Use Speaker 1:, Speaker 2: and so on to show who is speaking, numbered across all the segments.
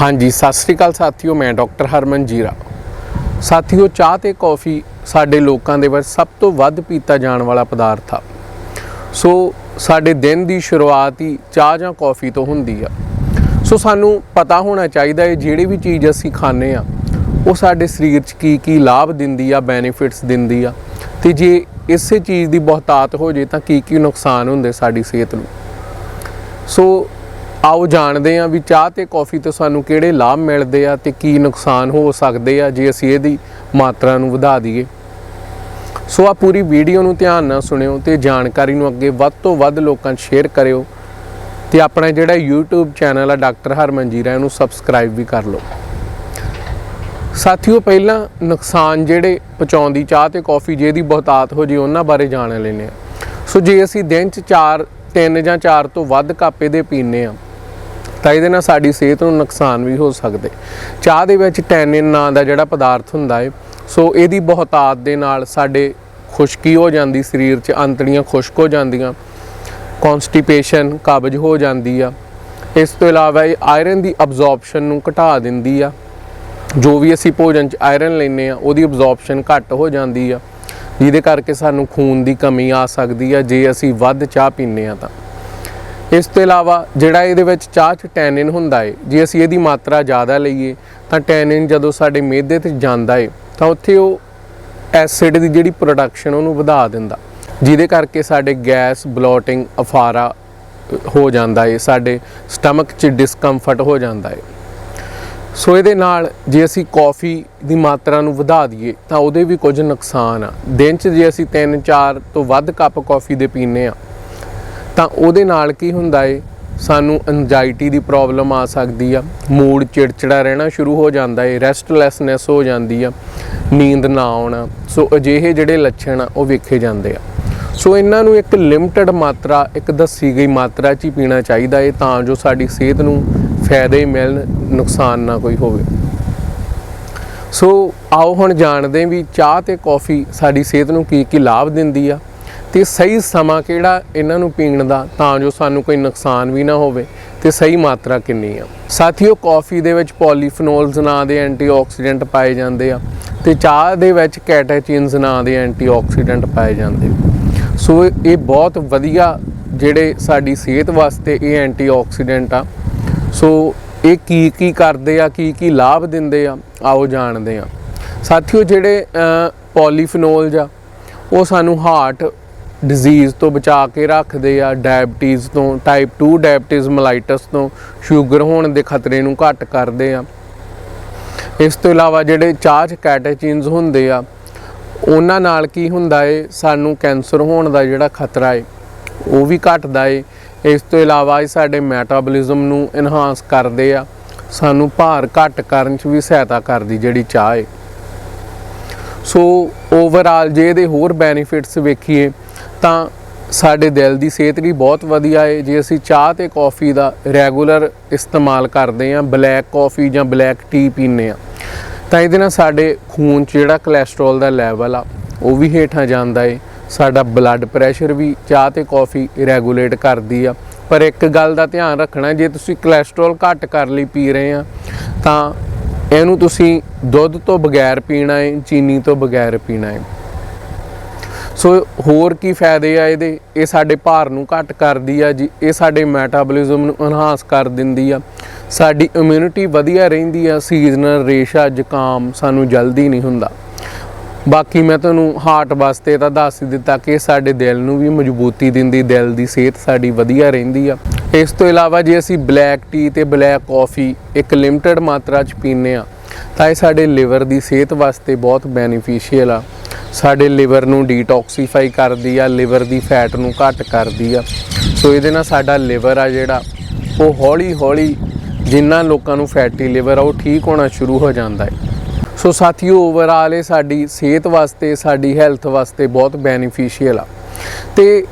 Speaker 1: ਹਾਂਜੀ, ਸਤਿ ਸ੍ਰੀ ਅਕਾਲ ਸਾਥੀਓ, ਮੈਂ ਡਾਕਟਰ ਹਰਮਨ ਜੀਰਾ। ਸਾਥੀਓ, ਚਾਹ ਤੇ ਕੌਫੀ ਸਾਡੇ ਲੋਕਾਂ ਦੇ ਵਿੱਚ ਸਭ ਤੋਂ ਵੱਧ ਪੀਤਾ ਜਾਣ ਵਾਲਾ ਪਦਾਰਥ ਆ। ਸੋ, ਸਾਡੇ ਦਿਨ ਦੀ ਸ਼ੁਰੂਆਤ ਹੀ ਚਾਹ ਜਾਂ ਕੌਫੀ ਤੋਂ ਹੁੰਦੀ ਆ। ਸੋ, ਸਾਨੂੰ ਪਤਾ ਹੋਣਾ ਚਾਹੀਦਾ ਹੈ, ਜਿਹੜੀ ਵੀ ਚੀਜ਼ ਅਸੀਂ ਖਾਂਦੇ ਆ, ਉਹ ਸਾਡੇ ਸਰੀਰ 'ਚ ਕੀ ਕੀ ਲਾਭ ਦਿੰਦੀ ਆ ਬੈਨੀਫਿਟਸ ਦਿੰਦੀ ਆ। ਤੇ ਜੇ ਇਸੇ ਚੀਜ਼ ਦੀ ਬਹੁਤਾਤ ਹੋ ਜੇ ਤਾਂ ਕੀ ਕੀ ਨੁਕਸਾਨ ਹੁੰਦੇ ਸਾਡੀ ਸਿਹਤ ਨੂੰ। ਸੋ ਆਓ ਜਾਣਦੇ ਹਾਂ ਵੀ ਚਾਹ ਤੇ ਕੌਫੀ ਤੋਂ ਸਾਨੂੰ ਕਿਹੜੇ ਲਾਭ ਮਿਲਦੇ ਆ ਤੇ ਕੀ ਨੁਕਸਾਨ ਹੋ ਸਕਦੇ ਆ ਜੇ ਅਸੀਂ ਇਹਦੀ ਮਾਤਰਾ ਨੂੰ ਵਧਾ ਦਈਏ। ਸੋ ਆ ਪੂਰੀ ਵੀਡੀਓ ਨੂੰ ਧਿਆਨ ਨਾਲ ਸੁਣਿਓ ਤੇ ਜਾਣਕਾਰੀ ਨੂੰ ਅੱਗੇ ਵੱਧ ਤੋਂ ਵੱਧ ਲੋਕਾਂ 'ਚ ਸ਼ੇਅਰ ਕਰਿਓ ਤੇ ਆਪਣਾ ਜਿਹੜਾ YouTube ਚੈਨਲ ਆ ਡਾਕਟਰ ਹਰਮਨ ਜੀਰਾ, ਇਹਨੂੰ ਸਬਸਕ੍ਰਾਈਬ ਵੀ ਕਰ ਲਓ। ਸਾਥੀਓ, ਪਹਿਲਾਂ ਨੁਕਸਾਨ ਜਿਹੜੇ ਪਹੁੰਚਾਉਂਦੀ ਚਾਹ ਤੇ ਕੌਫੀ ਜਿਹਦੀ ਬਹੁਤਾਤ ਹੋ ਜੇ, ਉਹਨਾਂ ਬਾਰੇ ਜਾਣ ਲੈਂਦੇ ਆ ਸੋ ਜੇ ਅਸੀਂ ਦਿਨ 'ਚ 4 3 ਜਾਂ 4 ਤੋਂ ਵੱਧ ਕੱਪ ਇਹਦੇ ਪੀਨੇ ਆ ਤਾਂ ਇਹਦੇ ਨਾਲ ਸਾਡੀ ਸਿਹਤ ਨੂੰ ਨੁਕਸਾਨ ਵੀ ਹੋ ਸਕਦੇ। ਚਾਹ ਦੇ ਵਿੱਚ ਟੈਨਿਨ ਨਾਂ ਦਾ ਜਿਹੜਾ ਪਦਾਰਥ ਹੁੰਦਾ ਹੈ ਸੋ ਇਹਦੀ ਬਹੁਤਾਤ ਦੇ ਨਾਲ ਸਾਡੇ ਖੁਸ਼ਕੀ ਹੋ ਜਾਂਦੀ, ਸਰੀਰ 'ਚ ਅੰਤੜੀਆਂ ਖੁਸ਼ਕ ਹੋ ਜਾਂਦੀਆਂ ਕਨਸਟੀਪੇਸ਼ਨ ਕਬਜ਼ ਹੋ ਜਾਂਦੀ ਆ। ਇਸ ਤੋਂ ਇਲਾਵਾ ਇਹ ਆਇਰਨ ਦੀ ਅਬਜ਼ੌਰਪਸ਼ਨ ਨੂੰ ਘਟਾ ਦਿੰਦੀ ਆ। ਜੋ ਵੀ ਅਸੀਂ ਭੋਜਨ 'ਚ ਆਇਰਨ ਲੈਂਦੇ ਆ, ਉਹਦੀ ਅਬਜ਼ੌਰਪਸ਼ਨ ਘੱਟ ਹੋ ਜਾਂਦੀ ਆ, ਜਿਹਦੇ ਕਰਕੇ ਸਾਨੂੰ ਖੂਨ ਦੀ ਕਮੀ ਆ ਸਕਦੀ ਆ, ਜੇ ਅਸੀਂ ਵੱਧ ਚਾਹ ਪੀਂਦੇ ਆ ਤਾਂ। ਇਸ ਤੋਂ ਇਲਾਵਾ ਜਿਹੜਾ ਇਹਦੇ ਵਿੱਚ ਚਾਹ 'ਚ ਟੈਨਿਨ ਹੁੰਦਾ ਏ, ਜੇ ਅਸੀਂ ਇਹਦੀ ਮਾਤਰਾ ਜ਼ਿਆਦਾ ਲਈਏ, ਤਾਂ ਟੈਨਿਨ ਜਦੋਂ ਸਾਡੇ ਮਿਹਦੇ ਤੇ ਜਾਂਦਾ ਏ, ਤਾਂ ਉੱਥੇ ਉਹ ਐਸਿਡ ਦੀ ਜਿਹੜੀ ਪ੍ਰੋਡਕਸ਼ਨ ਉਹਨੂੰ ਵਧਾ ਦਿੰਦਾ। ਜਿਹਦੇ ਕਰਕੇ ਸਾਡੇ ਗੈਸ ਬਲੋਟਿੰਗ ਅਫਾਰਾ ਹੋ ਜਾਂਦਾ ਏ, ਸਾਡੇ ਸਟਮਕ 'ਚ ਡਿਸਕੰਫਰਟ ਹੋ ਜਾਂਦਾ ਏ। ਸੋ ਇਹਦੇ ਨਾਲ ਜੇ ਅਸੀਂ ਕੌਫੀ ਦੀ ਮਾਤਰਾ ਨੂੰ ਵਧਾ ਦਈਏ, ਤਾਂ ਉਹਦੇ ਵੀ ਕੁਝ ਨੁਕਸਾਨ ਆ। ਦਿਨ 'ਚ ਜੇ ਅਸੀਂ 3-4 ਤੋਂ ਵੱਧ ਕੱਪ ਕੌਫੀ ਦੇ ਪੀਨੇ ਆ ਤਾਂ ਉਹਦੇ ਨਾਲ ਕੀ ਹੁੰਦਾ ਏ? ਸਾਨੂੰ ਐਂਜ਼ਾਈਟੀ ਦੀ ਪ੍ਰੋਬਲਮ ਆ ਸਕਦੀ ਆ ਮੂਡ ਚਿੜਚਿੜਾ ਰਹਿਣਾ ਸ਼ੁਰੂ ਹੋ ਜਾਂਦਾ ਏ ਰੈਸਟਲੈਸਨੈਸ ਹੋ ਜਾਂਦੀ ਆ, ਨੀਂਦ ਨਾ ਆਉਣਾ। ਸੋ ਅਜਿਹੇ ਜਿਹੜੇ ਲੱਛਣ ਆ, ਉਹ ਵੇਖੇ ਜਾਂਦੇ ਆ। ਸੋ ਇਹਨਾਂ ਨੂੰ ਇੱਕ ਲਿਮਟਿਡ ਮਾਤਰਾ, ਇੱਕ ਦੱਸੀ ਗਈ ਮਾਤਰਾ 'ਚ ਹੀ ਪੀਣਾ ਚਾਹੀਦਾ ਏ, ਤਾਂ ਜੋ ਸਾਡੀ ਸਿਹਤ ਨੂੰ ਫਾਇਦੇ ਮਿਲਣ, ਨੁਕਸਾਨ ਨਾ ਕੋਈ ਹੋਵੇ। ਸੋ ਆਓ ਹੁਣ ਜਾਣਦੇ ਵੀ ਚਾਹ ਤੇ ਕੌਫੀ ਸਾਡੀ ਸਿਹਤ ਨੂੰ ਕੀ ਕੀ ਲਾਭ ਦਿੰਦੀ ਆ। ਤੇ ਸਹੀ ਸਮਾਂ ਕਿਹੜਾ ਇਹਨਾਂ ਨੂੰ ਪੀਣ ਦਾ, ਤਾਂ ਜੋ ਸਾਨੂੰ ਕੋਈ ਨੁਕਸਾਨ ਵੀ ਨਾ ਹੋਵੇ ਤੇ ਸਹੀ ਮਾਤਰਾ ਕਿੰਨੀ ਆ। ਸਾਥੀਓ, ਕੌਫੀ ਦੇ ਵਿੱਚ ਪੋਲੀਫੀਨੋਲਸ ਨਾਂ ਦੇ ਐਂਟੀਆਕਸੀਡੈਂਟ ਪਾਏ ਜਾਂਦੇ ਆ ਤੇ ਚਾਹ ਦੇ ਵਿੱਚ ਕੈਟੇਚਿਨਸ ਨਾਂ ਦੇ ਐਂਟੀਆਕਸੀਡੈਂਟ ਪਾਏ ਜਾਂਦੇ ਸੋ ਇਹ ਬਹੁਤ ਵਧੀਆ ਜਿਹੜੇ ਸਾਡੀ ਸਿਹਤ ਵਾਸਤੇ ਇਹ ਐਂਟੀਆਕਸੀਡੈਂਟ ਆ। ਸੋ ਇਹ ਕੀ ਕੀ ਕਰਦੇ ਆ, ਕੀ ਕੀ ਲਾਭ ਦਿੰਦੇ ਆ, ਆਓ ਜਾਣਦੇ ਆ। ਸਾਥੀਓ, ਜਿਹੜੇ ਪੋਲੀਫੀਨੋਲ ਆ, ਉਹ ਸਾਨੂੰ ਹਾਰਟ ਡਿਜ਼ੀਜ਼ ਤੋਂ ਬਚਾ ਕੇ ਰੱਖਦੇ ਆ ਡਾਇਬਟੀਜ਼ ਤੋਂ ਟਾਈਪ 2 ਡਾਇਬਟੀਜ਼ ਮਲਾਈਟਸ ਤੋਂ ਸ਼ੂਗਰ ਹੋਣ ਦੇ ਖਤਰੇ ਨੂੰ ਘੱਟ ਕਰਦੇ ਆ। ਇਸ ਤੋਂ ਇਲਾਵਾ ਜਿਹੜੇ ਚਾਹ 'ਚ ਕੈਟੇਚਿਨਸ ਹੁੰਦੇ ਆ, ਉਹਨਾਂ ਨਾਲ ਕੀ ਹੁੰਦਾ ਏ? ਸਾਨੂੰ ਕੈਂਸਰ ਹੋਣ ਦਾ ਜਿਹੜਾ ਖਤਰਾ ਏ, ਉਹ ਵੀ ਘਟਦਾ ਏ। ਇਸ ਤੋਂ ਇਲਾਵਾ ਇਹ ਸਾਡੇ ਮੈਟਾਬੋਲਿਜ਼ਮ ਨੂੰ ਇਨਹਾਂਸ ਕਰਦੇ ਆ। ਸਾਨੂੰ ਭਾਰ ਘੱਟ ਕਰਨ 'ਚ ਵੀ ਸਹਾਇਤਾ ਕਰਦੀ ਜਿਹੜੀ ਚਾਹ ਏ। ਸੋ ਓਵਰਆਲ ਜੇ ਇਹਦੇ ਹੋਰ ਬੈਨੀਫਿਟਸ ਵੇਖੀਏ ਤਾਂ ਸਾਡੇ ਦਿਲ ਦੀ ਸਿਹਤ ਲਈ ਬਹੁਤ ਵਧੀਆ ਹੈ ਜੇ ਅਸੀਂ ਚਾਹ ਤੇ ਕੌਫੀ ਦਾ ਰੈਗੂਲਰ ਇਸਤੇਮਾਲ ਕਰਦੇ ਹਾਂ ਬਲੈਕ ਕੌਫੀ ਜਾਂ ਬਲੈਕ ਟੀ ਪੀਂਦੇ ਆ, ਤਾਂ ਇਹਦੇ ਨਾਲ ਸਾਡੇ ਖੂਨ 'ਚ ਜਿਹੜਾ ਕੋਲੇਸਟ੍ਰੋਲ ਦਾ ਲੈਵਲ ਆ, ਉਹ ਵੀ ਹੇਠਾਂ ਜਾਂਦਾ ਏ। ਸਾਡਾ ਬਲੱਡ ਪ੍ਰੈਸ਼ਰ ਵੀ ਚਾਹ ਤੇ ਕੌਫੀ ਰੈਗੂਲੇਟ ਕਰਦੀ ਆ। ਪਰ ਇੱਕ ਗੱਲ ਦਾ ਧਿਆਨ ਰੱਖਣਾ, ਜੇ ਤੁਸੀਂ ਕੋਲੇਸਟ੍ਰੋਲ ਘੱਟ ਕਰ ਲਈ ਪੀ ਰਹੇ ਆ, ਤਾਂ ਇਹਨੂੰ ਤੁਸੀਂ ਦੁੱਧ ਤੋਂ ਬਗੈਰ ਪੀਣਾ ਏ, ਚੀਨੀ ਤੋਂ ਬਗੈਰ ਪੀਣਾ ਹੈ ਸੋ ਹੋਰ ਕੀ ਫਾਇਦੇ ਆ ਇਹਦੇ? ਇਹ ਸਾਡੇ ਭਾਰ ਨੂੰ ਘੱਟ ਕਰਦੀ ਆ ਜੀ, ਇਹ ਸਾਡੇ ਮੈਟਾਬੋਲਿਜ਼ਮ ਨੂੰ ਇਨਹਾਂਸ ਕਰ ਦਿੰਦੀ ਆ। ਸਾਡੀ ਇਮਿਊਨਿਟੀ ਵਧੀਆ ਰਹਿੰਦੀ ਆ ਸੀਜ਼ਨਲ ਰੇਸ਼ਾ, ਜ਼ੁਕਾਮ ਸਾਨੂੰ ਜਲਦੀ ਨਹੀਂ ਹੁੰਦਾ। ਬਾਕੀ ਮੈਂ ਤੁਹਾਨੂੰ ਹਾਰਟ ਵਾਸਤੇ ਤਾਂ ਦੱਸ ਦਿੱਤਾ ਕਿ ਸਾਡੇ ਦਿਲ ਨੂੰ ਵੀ ਮਜ਼ਬੂਤੀ ਦਿੰਦੀ, ਦਿਲ ਦੀ ਸਿਹਤ ਸਾਡੀ ਵਧੀਆ ਰਹਿੰਦੀ ਆ। ਇਸ ਤੋਂ ਇਲਾਵਾ ਜੇ ਅਸੀਂ ਬਲੈਕ ਟੀ ਤੇ ਬਲੈਕ ਕਾਫੀ ਇੱਕ ਲਿਮਟਿਡ ਮਾਤਰਾ 'ਚ ਪੀਂਦੇ ਆ, ਤਾਂ ਇਹ ਸਾਡੇ ਲਿਵਰ ਦੀ ਸਿਹਤ ਵਾਸਤੇ ਬਹੁਤ ਬੈਨੀਫੀਸ਼ੀਅਲ ਆ। ਸਾਡੇ ਲਿਵਰ ਨੂੰ ਡੀਟੌਕਸੀਫਾਈ ਕਰਦੀ ਆ, ਲਿਵਰ ਦੀ ਫੈਟ ਨੂੰ ਘੱਟ ਕਰਦੀ ਆ। ਸੋ ਇਹਦੇ ਨਾਲ ਸਾਡਾ ਲਿਵਰ ਆ ਜਿਹੜਾ, ਉਹ ਹੌਲੀ ਹੌਲੀ ਜਿਨ੍ਹਾਂ ਲੋਕਾਂ ਨੂੰ ਫੈਟੀ ਲਿਵਰ ਆ, ਉਹ ਠੀਕ ਹੋਣਾ ਸ਼ੁਰੂ ਹੋ ਜਾਂਦਾ ਹੈ। ਸੋ ਸਾਥੀਓ ਓਵਰਆਲ ਇਹ ਸਾਡੀ ਸਿਹਤ ਵਾਸਤੇ, ਸਾਡੀ ਹੈਲਥ ਵਾਸਤੇ ਬਹੁਤ ਬੈਨੀਫੀਸ਼ੀਅਲ ਆ। ਤੇ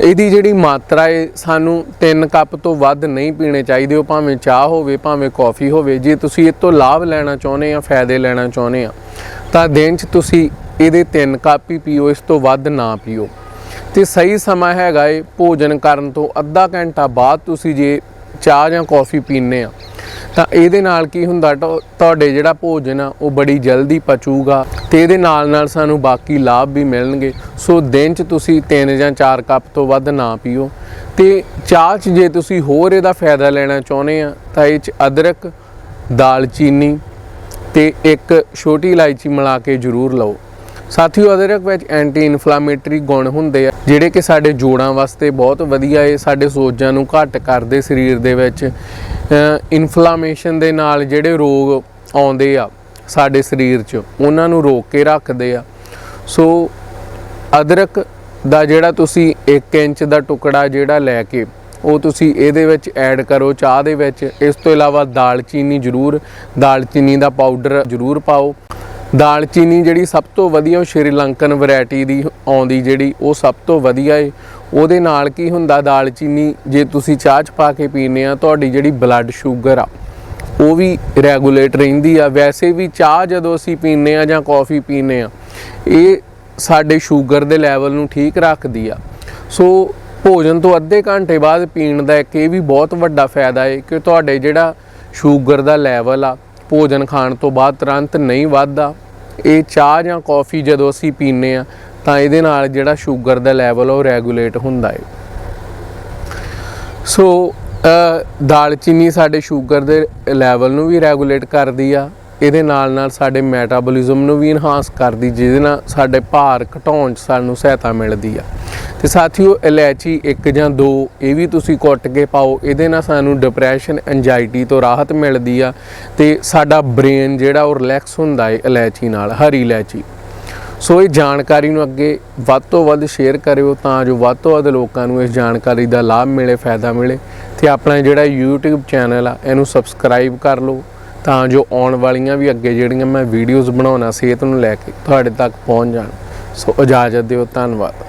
Speaker 1: ਇਹਦੀ ਜਿਹੜੀ ਮਾਤਰਾ ਹੈ ਸਾਨੂੰ 3 ਕੱਪ ਤੋਂ ਵੱਧ ਨਹੀਂ ਪੀਣੇ ਚਾਹੀਦੇ। ਉਹ ਭਾਵੇਂ ਚਾਹ ਹੋਵੇ, ਭਾਵੇਂ ਕੌਫੀ ਹੋਵੇ, ਜੇ ਤੁਸੀਂ ਇਹ ਤੋਂ ਲਾਭ ਲੈਣਾ ਚਾਹੁੰਦੇ ਆ, ਫਾਇਦੇ ਲੈਣਾ ਚਾਹੁੰਦੇ ਆ, ਤਾਂ ਦਿਨ 'ਚ ਤੁਸੀਂ ਇਹਦੇ ਤਿੰਨ ਕੱਪ ਹੀ ਪੀਓ, ਇਸ ਤੋਂ ਵੱਧ ਨਾ ਪੀਓ। ਤੇ ਸਹੀ ਸਮਾਂ ਹੈਗਾ ਏ ਭੋਜਨ ਕਰਨ ਤੋਂ ਅੱਧਾ ਘੰਟਾ ਬਾਅਦ ਤੁਸੀਂ ਜੇ ਚਾਹ ਜਾਂ ਕੌਫੀ ਪੀਣੇ ਆ, ਤਾਂ ਇਹਦੇ ਨਾਲ ਕੀ ਹੁੰਦਾ ਤੁ- ਤੁਹਾਡੇ ਜਿਹੜਾ ਭੋਜਨ ਆ, ਉਹ ਬੜੀ ਜਲਦੀ ਪਚੂਗਾ ਤੇ ਇਹਦੇ ਨਾਲ ਨਾਲ ਸਾਨੂੰ ਬਾਕੀ ਲਾਭ ਵੀ ਮਿਲਣਗੇ। ਸੋ ਦਿਨ 'ਚ ਤੁਸੀਂ 3 ਜਾਂ 4 ਕੱਪ ਤੋਂ ਵੱਧ ਨਾ ਪੀਓ। ਤੇ ਚਾਹ 'ਚ ਜੇ ਤੁਸੀਂ ਹੋਰ ਇਹਦਾ ਫਾਇਦਾ ਲੈਣਾ ਚਾਹੁੰਦੇ ਆ, ਤਾਂ ਇਹ 'ਚ ਅਦਰਕ, ਦਾਲਚੀਨੀ ਤੇ ਇੱਕ ਛੋਟੀ ਇਲਾਇਚੀ ਮਿਲਾ ਕੇ ਜ਼ਰੂਰ ਲਓ। ਸਾਥੀਓ ਅਦਰਕ ਵਿੱਚ ਐਂਟੀ ਇਨਫਲਾਮੇਟਰੀ ਗੁਣ ਹੁੰਦੇ ਆ, ਜਿਹੜੇ ਕਿ ਸਾਡੇ ਜੋੜਾਂ ਵਾਸਤੇ ਬਹੁਤ ਵਧੀਆ ਏ, ਸਾਡੇ ਸੋਜਾਂ ਨੂੰ ਘੱਟ ਕਰਦੇ ਸਰੀਰ ਦੇ ਵਿੱਚ। ਇਨਫਲਾਮੇਸ਼ਨ ਦੇ ਨਾਲ ਜਿਹੜੇ ਰੋਗ ਆਉਂਦੇ ਆ ਸਾਡੇ ਸਰੀਰ 'ਚ, ਉਹਨਾਂ ਨੂੰ ਰੋਕ ਕੇ ਰੱਖਦੇ ਆ। ਸੋ ਅਦਰਕ ਦਾ ਜਿਹੜਾ ਤੁਸੀਂ 1 ਇੰਚ ਦਾ ਟੁਕੜਾ ਜਿਹੜਾ ਲੈ ਕੇ, ਉਹ ਤੁਸੀਂ ਇਹਦੇ ਵਿੱਚ ਐਡ ਕਰੋ ਚਾਹ ਦੇ ਵਿੱਚ। ਇਸ ਤੋਂ ਇਲਾਵਾ ਦਾਲਚੀਨੀ ਜ਼ਰੂਰ, ਦਾਲਚੀਨੀ ਦਾ ਪਾਊਡਰ ਜ਼ਰੂਰ ਪਾਓ। ਦਾਲਚੀਨੀ ਜਿਹੜੀ ਸਭ ਤੋਂ ਵਧੀਆ ਸ਼੍ਰੀਲੰਕਨ ਵੈਰਾਈਟੀ ਦੀ ਆਉਂਦੀ ਜਿਹੜੀ ਉਹ ਸਭ ਤੋਂ ਵਧੀਆ ਏ। ਉਹਦੇ ਨਾਲ ਕੀ ਹੁੰਦਾ ਦਾਲਚੀਨੀ ਜੇ ਤੁਸੀਂ ਚਾਹ ਚ ਪਾ ਕੇ ਪੀਨੇ ਆ, ਤੁਹਾਡੀ ਜਿਹੜੀ ਬਲੱਡ ਸ਼ੂਗਰ ਆ, ਉਹ ਵੀ ਰੈਗੂਲੇਟ ਰਹਿੰਦੀ ਆ। ਵੈਸੇ ਵੀ ਚਾਹ ਜਦੋਂ ਅਸੀਂ ਪੀਨੇ ਆ ਜਾਂ ਕੌਫੀ ਪੀਨੇ ਆ, ਇਹ ਸਾਡੇ ਸ਼ੂਗਰ ਦੇ ਲੈਵਲ ਨੂੰ ਠੀਕ ਰੱਖਦੀ ਆ। ਸੋ ਭੋਜਨ ਤੋਂ ਅੱਧੇ ਘੰਟੇ ਬਾਅਦ ਪੀਣ ਦਾ ਇੱਕ ਇਹ ਵੀ ਬਹੁਤ ਵੱਡਾ ਫਾਇਦਾ ਹੈ ਕਿ ਤੁਹਾਡੇ ਜਿਹੜਾ ਸ਼ੂਗਰ ਦਾ ਲੈਵਲ ਆ ਭੋਜਨ ਖਾਣ ਤੋਂ ਬਾਅਦ ਤੁਰੰਤ ਨਹੀਂ ਵੱਧਦਾ। ਇਹ ਚਾਹ ਜਾਂ ਕੌਫੀ ਜਦੋਂ ਅਸੀਂ ਪੀਨੇ ਆ ਤਾਂ ਇਹਦੇ ਨਾਲ ਜਿਹੜਾ ਸ਼ੂਗਰ ਦਾ ਲੈਵਲ ਉਹ ਰੈਗੂਲੇਟ ਹੁੰਦਾ ਹੈ ਸੋ ਦਾਲਚੀਨੀ ਸਾਡੇ ਸ਼ੂਗਰ ਦੇ ਲੈਵਲ ਨੂੰ ਵੀ ਰੈਗੂਲੇਟ ਕਰਦੀ ਆ। ਇਹਦੇ ਨਾਲ ਨਾਲ ਸਾਡੇ ਮੈਟਾਬੋਲਿਜ਼ਮ ਨੂੰ ਵੀ ਇਨਹਾਂਸ ਕਰਦੀ, ਜਿਹਦੇ ਨਾਲ ਸਾਡੇ ਭਾਰ ਘਟਾਉਣ 'ਚ ਸਾਨੂੰ ਸਹਾਇਤਾ ਮਿਲਦੀ ਆ। ਤੇ ਸਾਥੀਓ ਇਲਾਇਚੀ ਇੱਕ ਜਾਂ ਦੋ, ਇਹ ਵੀ ਤੁਸੀਂ ਕੁੱਟ ਕੇ ਪਾਓ। ਇਹਦੇ ਨਾਲ ਸਾਨੂੰ ਡਿਪਰੈਸ਼ਨ ਐਂਜ਼ਾਈਟੀ ਤੋਂ ਰਾਹਤ ਮਿਲਦੀ ਆ ਤੇ ਸਾਡਾ ਬ੍ਰੇਨ ਜਿਹੜਾ ਉਹ ਰਿਲੈਕਸ ਹੁੰਦਾ ਏ ਇਲਾਇਚੀ ਨਾਲ, ਹਰੀ ਇਲਾਇਚੀ ਸੋ ਇਹ ਜਾਣਕਾਰੀ ਨੂੰ ਅੱਗੇ ਵੱਧ ਤੋਂ ਵੱਧ ਸ਼ੇਅਰ ਕਰਿਓ ਤਾਂ ਜੋ ਵੱਧ ਤੋਂ ਵੱਧ ਲੋਕਾਂ ਨੂੰ ਇਸ ਜਾਣਕਾਰੀ ਦਾ ਲਾਭ ਮਿਲੇ, ਫਾਇਦਾ ਮਿਲੇ। ਤੇ ਆਪਣਾ ਜਿਹੜਾ YouTube ਚੈਨਲ ਆ, ਇਹਨੂੰ ਸਬਸਕ੍ਰਾਈਬ ਕਰ ਲਓ ਤਾਂ ਜੋ ਆਉਣ ਵਾਲੀਆਂ ਵੀ ਅੱਗੇ ਜਿਹੜੀਆਂ ਮੈਂ ਵੀਡੀਓਜ਼ ਬਣਾਉਣਾ, ਸਿਹਤ ਨੂੰ ਲੈ ਕੇ ਤੁਹਾਡੇ ਤੱਕ ਪਹੁੰਚ ਜਾਣ। ਸੋ ਇਜਾਜ਼ਤ ਦਿਓ, ਧੰਨਵਾਦ।